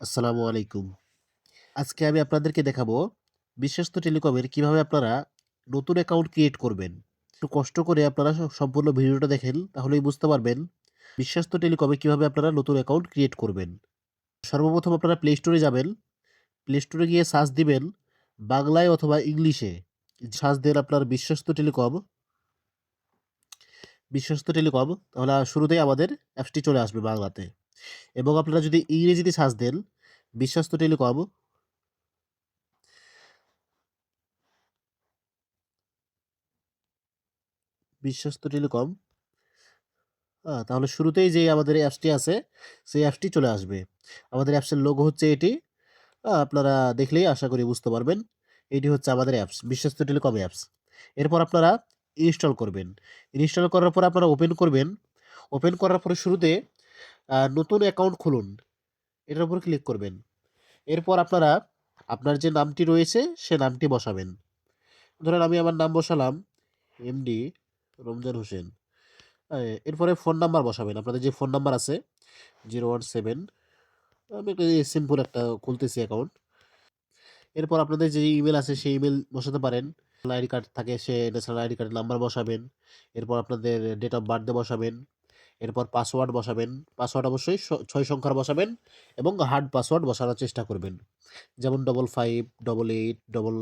আসসালামু আলাইকুম। আজকে আমি আপনাদেরকে দেখাবো বিশ্বস্ত টেলিকমের কীভাবে আপনারা নতুন অ্যাকাউন্ট ক্রিয়েট করবেন। একটু কষ্ট করে আপনারা সম্পূর্ণ ভিডিওটা দেখেন, তাহলেই বুঝতে পারবেন বিশ্বস্ত টেলিকমে কীভাবে আপনারা নতুন অ্যাকাউন্ট ক্রিয়েট করবেন। সর্বপ্রথম আপনারা প্লে স্টোরে যাবেন। প্লে স্টোরে গিয়ে সার্চ দিবেন বাংলায় অথবা ইংলিশে। সার্চ দেন আপনার বিশ্বস্ত টেলিকম। বিশ্বস্ত টেলিকম, তাহলে শুরুতেই আমাদের অ্যাপসটি চলে আসবে বাংলাতে। এবং আপনারা যদি ইংরেজিতে সার্চ দেন বিশ্বস্ত টেলিকম বিশ্বস্ত টেলিকম তাহলে শুরুতেই যে আমাদের অ্যাপসটি আছে, সেই অ্যাপসটি চলে আসবে। আমাদের অ্যাপসের লোগো হচ্ছে এটি। আপনারা দেখলেই আশা করি বুঝতে পারবেন। এটি হচ্ছে আমাদের অ্যাপস, বিশ্বস্ত টেলিকম অ্যাপস। এরপর আপনারা ইনস্টল করবেন। ইনস্টল করার পর আপনারা ওপেন করবেন। ওপেন করার পরে শুরুতে নতুন অ্যাকাউন্ট খুলুন। এটার উপর ক্লিক করবেন। এরপর আপনারা আপনার যে নামটি রয়েছে, সে নামটি বসাবেন। ধরেন আমি আমার নাম বসালাম এমডি রমজান হোসেন। এরপরে ফোন নাম্বার বসাবেন। আপনাদের যে ফোন নাম্বার আছে 017 আমি একটা সিম্পল একটা খুলতেছি অ্যাকাউন্ট। এরপর আপনাদের যে ইমেল আছে, সেই ইমেল বসাতে পারেন। আইডি কার্ড থাকে, সে ন্যাশনাল আইডি কার্ডের নাম্বার বসাবেন। এরপর আপনাদের ডেট অফ বার্থডে বসাবেন। এরপর পাসওয়ার্ড বসাবেন। পাসওয়ার্ড অবশ্যই ৬ সংখ্যার বসাবেন এবং হার্ড পাসওয়ার্ড বসানোর চেষ্টা করবেন। যেমন double five double eight double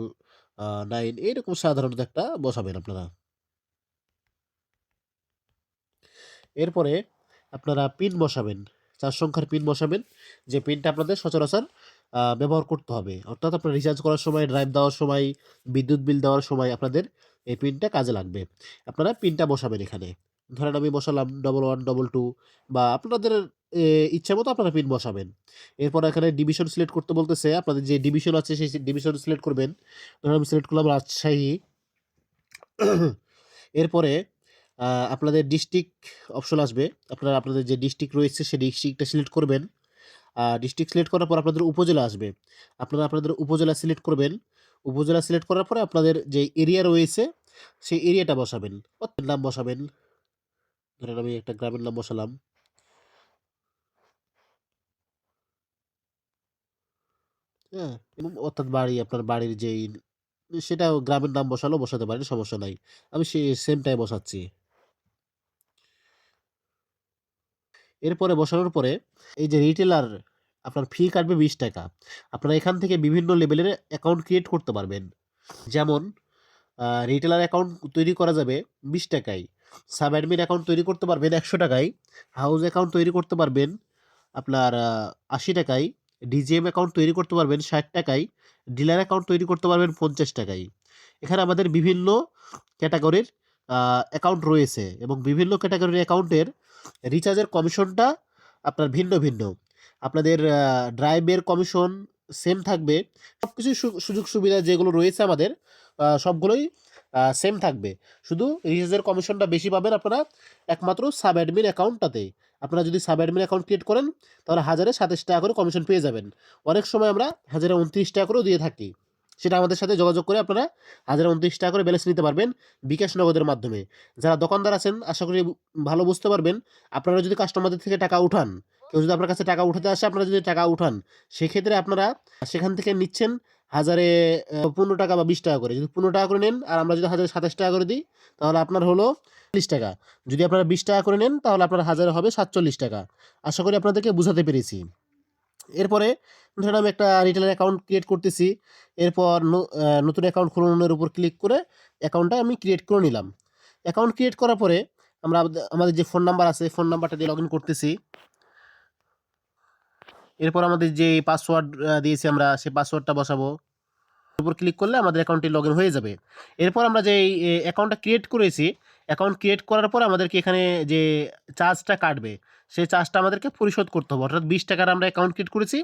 nine এইরকম সাধারণত একটা বসাবেন আপনারা। এরপরে আপনারা পিন বসাবেন। চার সংখ্যার পিন বসাবেন। যে পিনটা আপনাদের সচরাচর ব্যবহার করতে হবে। অর্থাৎ আপনার রিচার্জ করার সময়, ড্রাইভ দেওয়ার সময়, বিদ্যুৎ বিল দেওয়ার সময় আপনাদের এই পিনটা কাজে লাগবে। আপনারা পিনটা বসাবেন এখানে। ধরেন আমি বসালাম 1122 বা আপনাদের, এ ইচ্ছামতো আপনারা পিন বসাবেন। এরপর এখানে ডিভিশন সিলেক্ট করতে বলতেছে। আপনাদের যে ডিভিশন আছে সেই ডিভিশন সিলেক্ট করবেন। ধরেন আমি সিলেক্ট করলাম রাজশাহী। এরপরে আপনাদের ডিস্ট্রিক্ট অপশন আসবে। আপনারা, আপনাদের যে ডিস্ট্রিক্ট রয়েছে সেই ডিস্ট্রিক্টটা সিলেক্ট করবেন। ডিস্ট্রিক্ট সিলেক্ট করার পর আপনাদের উপজেলা আসবে। আপনারা, আপনাদের উপজেলা সিলেক্ট করবেন। উপজেলা সিলেক্ট করার পরে আপনাদের যে এরিয়া রয়েছে, সেই এরিয়াটা বসাবেন। নাম বসাবেন। ধরেন আমি একটা গ্রামের নাম বসালাম। হ্যাঁ? এবং অর্থাৎ বাড়ি, আপনার বাড়ির যেই সেটা গ্রামের নাম বসালেও বসাতে পারেন, সমস্যা নাই। আমি সে সেমটাই বসাচ্ছি। এরপরে বসানোর পরে এই যে রিটেলার আপনার ফি কাটবে ৳২০ আপনারা এখান থেকে বিভিন্ন লেভেলের অ্যাকাউন্ট ক্রিয়েট করতে পারবেন। যেমন রিটেলার অ্যাকাউন্ট তৈরি করা যাবে ৳২০ য়। সাব অ্যাডমিন অ্যাকাউন্ট তৈরি করতে পারবেন একশো টাকায় হাউস অ্যাকাউন্ট তৈরি করতে পারবেন আপনার আশি টাকায় ডিজিএম অ্যাকাউন্ট তৈরি করতে পারবেন ষাট টাকায় ডিলার অ্যাকাউন্ট তৈরি করতে পারবেন পঞ্চাশ টাকায় এখানে আমাদের বিভিন্ন ক্যাটাগরির অ্যাকাউন্ট রয়েছে এবং বিভিন্ন ক্যাটাগরির অ্যাকাউন্টের রিচার্জের কমিশনটা আপনার ভিন্ন, ভিন্ন। আপনাদের ড্রাইভের কমিশন সেম থাকবে। সবকিছুই সু সুযোগ সুবিধা যেগুলো রয়েছে আমাদের সবগুলোই সেম থাকবে। শুধু রিচার্জের কমিশনটা বেশি পাবেন আপনারা একমাত্র সাব অ্যাডমিন অ্যাকাউন্টটাতেই। আপনারা যদি সাব অ্যাডমিন অ্যাকাউন্ট ক্রিয়েট করেন তাহলে হাজারে ৳২৭ করে কমিশন পেয়ে যাবেন। অনেক সময় আমরা হাজারে ৳২৯ করেও দিয়ে থাকি। সেটা আমাদের সাথে যোগাযোগ করে আপনারা হাজারে ৳২৯ করে ব্যালেন্স নিতে পারবেন বিকাশ নগদের মাধ্যমে। যারা দোকানদার আছেন আশা করি ভালো বুঝতে পারবেন। আপনারা যদি কাস্টমারদের থেকে টাকা উঠান, কেউ যদি আপনার কাছে টাকা উঠাতে আসে আপনারা যদি টাকা উঠান, সেক্ষেত্রে আপনারা সেখান থেকে নিচ্ছেন হাজারে পনেরো টাকা বা ৳২০ করে। যদি ৳১৫ করে নেন, আর আমরা যদি হাজারে ৳২৭ করে দিই, তাহলে আপনার হলো ৳৪০ যদি আপনারা ৳২০ করে নেন, তাহলে আপনার হাজারে হবে ৳৪৭ আশা করি আপনাদেরকে বুঝাতে পেরেছি। এরপরে ধরেন আমি একটা রিটেলার অ্যাকাউন্ট ক্রিয়েট করতেছি। এরপর নতুন অ্যাকাউন্ট খুলনের উপর ক্লিক করে অ্যাকাউন্টটা আমি ক্রিয়েট করে নিলাম। অ্যাকাউন্ট ক্রিয়েট করার পরে আমরা আমাদের যে ফোন নাম্বার আছে ফোন নাম্বারটা দিয়ে লগইন করতেছি। এরপর আমাদের যে পাসওয়ার্ড দিয়েছি আমরা সেই পাসওয়ার্ডটা বসাবো। উপর ক্লিক করলে আমাদের অ্যাকাউন্টটি লগ হয়ে যাবে। এরপর আমরা যে অ্যাকাউন্টটা ক্রিয়েট করেছি, অ্যাকাউন্ট ক্রিয়েট করার পর আমাদেরকে এখানে যে চার্জটা কাটবে, সেই চার্জটা আমাদেরকে পরিশোধ করতে হবে। অর্থাৎ বিশ টাকার আমরা অ্যাকাউন্ট ক্রিয়েট করেছি।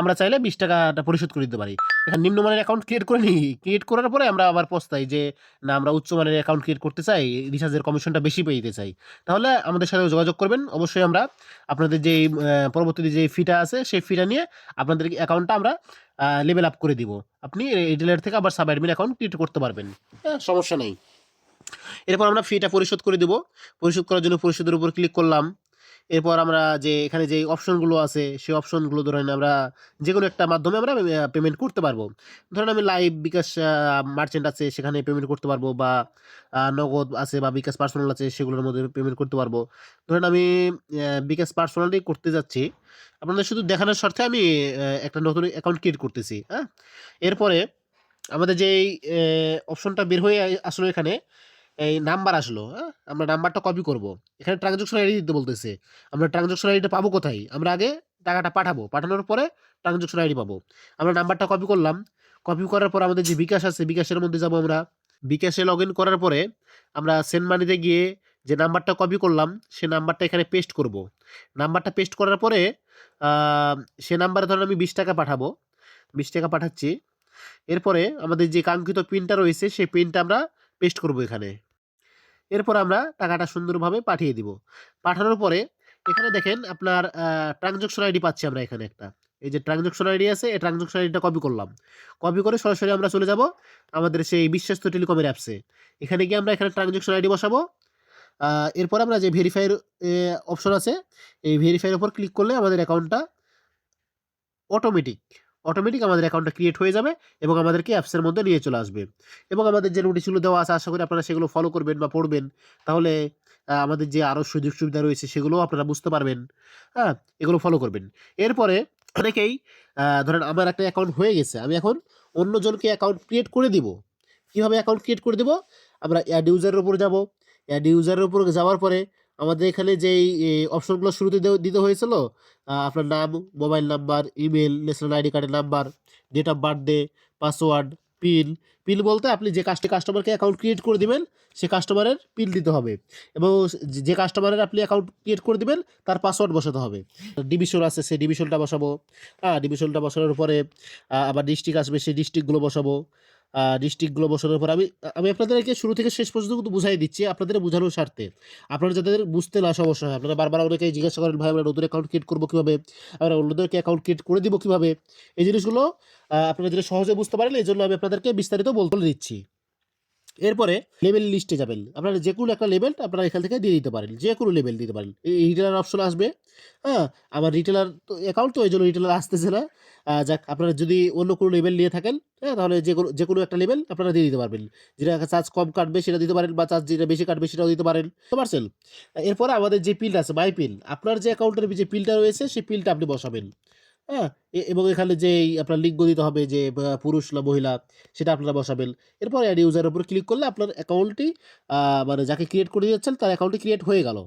আমরা চাইলে বিশ টাকাটা পরিশোধ করে দিতে পারি। এখানে নিম্নমানের অ্যাকাউন্ট ক্রিয়েট করে নিই। ক্রিয়েট করার পরে আমরা আবার পস্তাই যে না আমরা উচ্চমানের অ্যাকাউন্ট ক্রিয়েট করতে চাই, রিচার্জের কমিশনটা বেশি পেতে চাই। তাহলে আমাদের সাথে যোগাযোগ করবেন। অবশ্যই আমরা আপনাদের আ পরবর্তীতে যে ফিটা আছে সেই ফিটা নিয়ে আপনাদের অ্যাকাউন্টটা আমরা লেভেল আপ করে দিব। আপনি রিটেলার থেকে আবার সাব অ্যাডমিন অ্যাকাউন্ট ক্রিয়েট করতে পারবেন। হ্যাঁ? সমস্যা নেই। এরপর আমরা ফিটা পরিশোধ করে দিব। পরিশোধ করার জন্য পরিশোধের উপর ক্লিক করলাম। এরপর আমরা যে এখানে যে অপশনগুলো আছে, সেই অপশনগুলো ধরেন আমরা যে কোনো একটা মাধ্যমে আমরা পেমেন্ট করতে পারব ধরেন আমি লাইভ বিকাশ মার্চেন্ট আছে, সেখানে পেমেন্ট করতে পারব বা নগদ আছে বা বিকাশ পার্সোনাল আছে, সেগুলোর মধ্যে পেমেন্ট করতে পারব ধরেন আমি বিকাশ পার্সোনালি করতে যাচ্ছি আপনাদের শুধু দেখানোর স্বার্থে আমি একটা নতুন অ্যাকাউন্ট ক্রিয়েট করতেছি হ্যাঁ এরপরে আমাদের যেই অপশনটা বের হয়ে আসলো এখানে এই নাম্বার আসলো হ্যাঁ? আমরা নাম্বারটা কপি করব। এখানে ট্রানজাকশন আইডি দিতে বলতেছে। আমরা ট্রানজাকশন আইডিটা পাবো কোথায়? আমরা আগে টাকাটা পাঠাবো। পাঠানোর পরে ট্রানজাকশন আইডি পাবো। আমরা নাম্বারটা কপি করলাম। কপি করার পর আমাদের যে বিকাশ আছে, বিকাশের মধ্যে যাব আমরা। বিকাশে লগ ইন করার পরে আমরা সেন্ড মানিতে গিয়ে যে নাম্বারটা কপি করলাম, সে নাম্বারটা এখানে পেস্ট করব। নাম্বারটা পেস্ট করার পরে সে নাম্বারে ধরেন আমি বিশ টাকা পাঠাবো। বিশ টাকা পাঠাচ্ছি। এরপরে আমাদের যে কাঙ্ক্ষিত পিনটা রয়েছে সেই পিনটা আমরা পেস্ট করব এখানে। এরপর আমরা টাকাটা সুন্দরভাবে পাঠিয়ে দিব। পাঠানোর পরে এখানে দেখেন আপনার ট্রানজাকশন আইডি পাচ্ছি আমরা এখানে একটা। এই যে ট্রানজাকশন আইডি আছে, এই ট্রানজাকশন আইডিটা কপি করলাম। কপি করে সরাসরি আমরা চলে যাব আমাদের সেই বিশ্বস্ত টেলিকমের অ্যাপসে। এখানে গিয়ে আমরা এখানে ট্রানজাকশন আইডি বসাবো। এরপর আমরা যে ভেরিফাইয়ের অপশন আছে, এই ভেরিফাইয়ের উপর ক্লিক করলে আমাদের অ্যাকাউন্টটা অটোমেটিক অটোমেটিক আমাদের অ্যাকাউন্টটা ক্রিয়েট হয়ে যাবে এবং আমাদেরকে অ্যাপসের মধ্যে নিয়ে চলে আসবে। এবং আমাদের যে নোটিশগুলো দেওয়া আছে, আশা করি আপনারা সেগুলো ফলো করবেন বা পড়বেন। তাহলে আমাদের যে আরও সুযোগ সুবিধা রয়েছে সেগুলোও আপনারা বুঝতে পারবেন। হ্যাঁ এগুলো ফলো করবেন। এরপরে অনেকেই ধরেন আমার একটা অ্যাকাউন্ট হয়ে গেছে, আমি এখন অন্যজনকে অ্যাকাউন্ট ক্রিয়েট করে দিব। কীভাবে অ্যাকাউন্ট ক্রিয়েট করে দেব? আমরা অ্যাড ইউজারের উপরে যাব। অ্যাড ইউজারের উপরে যাওয়ার পরে আমাদের এখানে যেই অপশনগুলো শুরুতে দিতে হয়েছিল আপনার নাম, mobile number, email national ID কার্ডের number date of birthday password PIN PIN বলতে আপনি যে কাস্টে কাস্টমারকে অ্যাকাউন্ট ক্রিয়েট করে দিবেন, সে কাস্টমারের পিন দিতে হবে। এবং যে- কাস্টমারের আপনি অ্যাকাউন্ট ক্রিয়েট করে দিবেন, তার পাসওয়ার্ড বসাতে হবে। ডিভিশন আছে, সেই ডিভিশনটা বসাবো। হ্যাঁ ডিভিশনটা বসানোর পরে আবার ডিস্ট্রিক্ট আসবে, সেই ডিস্ট্রিক্টগুলো বসাবো। ডিস্ট্রিক্টগুলো বসানোর পর আমি আমি আপনাদেরকে শুরু থেকে শেষ পর্যন্ত কিন্তু বুঝাই দিচ্ছি, আপনাদের বোঝানোর স্বার্থে। আপনারা যাদের বুঝতে না সমস্যা হয়, আপনারা বারবার অনেকে জিজ্ঞাসা করেন, ভাই, আমরা নতুন অ্যাকাউন্ট ক্রিয়েট করব কীভাবে? আমরা অন্যদেরকে অ্যাকাউন্ট ক্রিয়েট করে দিব কীভাবে? এই জিনিসগুলো আপনারা যেটা সহজে বুঝতে পারেন, এই জন্য আমি আপনাদেরকে বিস্তারিত বলতে বলে দিচ্ছি। এরপরে লেভেল লিস্টে যাবেন। আপনারা যে কোনো একটা লেভেল আপনারা এখান থেকে দিয়ে দিতে পারেন, যে কোনো লেভেল দিতে পারেন। এই রিটেলার অপশন আসবে হ্যাঁ? আমার রিটেলার তো অ্যাকাউন্ট তো ওই জন্য রিটেলার আসতেছে না। যাক, আপনারা যদি অন্য কোনো লেভেল নিয়ে থাকেন হ্যাঁ তাহলে যে কোনো যে কোনো একটা লেভেল আপনারা দিয়ে দিতে পারবেন। যেটা চার্জ কম কাটবে সেটা দিতে পারেন বা চার্জ যেটা বেশি কাটবে সেটাও দিতে পারেন। বুঝতে পারছেন? এরপরে আমাদের যে পিলটা আছে মাই পিল আপনার যে অ্যাকাউন্টের যে পিলটা রয়েছে, সেই পিলটা আপনি বসাবেন। হ্যাঁ এবং এখানে যে আপনার লিঙ্ক দিতে হবে যে পুরুষ না মহিলা, সেটা আপনারা বসাবেন। এরপর অ্যাড ইউজার উপর ক্লিক করলে আপনার অ্যাকাউন্টটি মানে যাকে ক্রিয়েট করে দিচ্ছেন তার অ্যাকাউন্টটি ক্রিয়েট হয়ে গেল।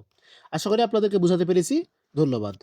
আশা করি আপনাদেরকে বোঝাতে পেরেছি। ধন্যবাদ।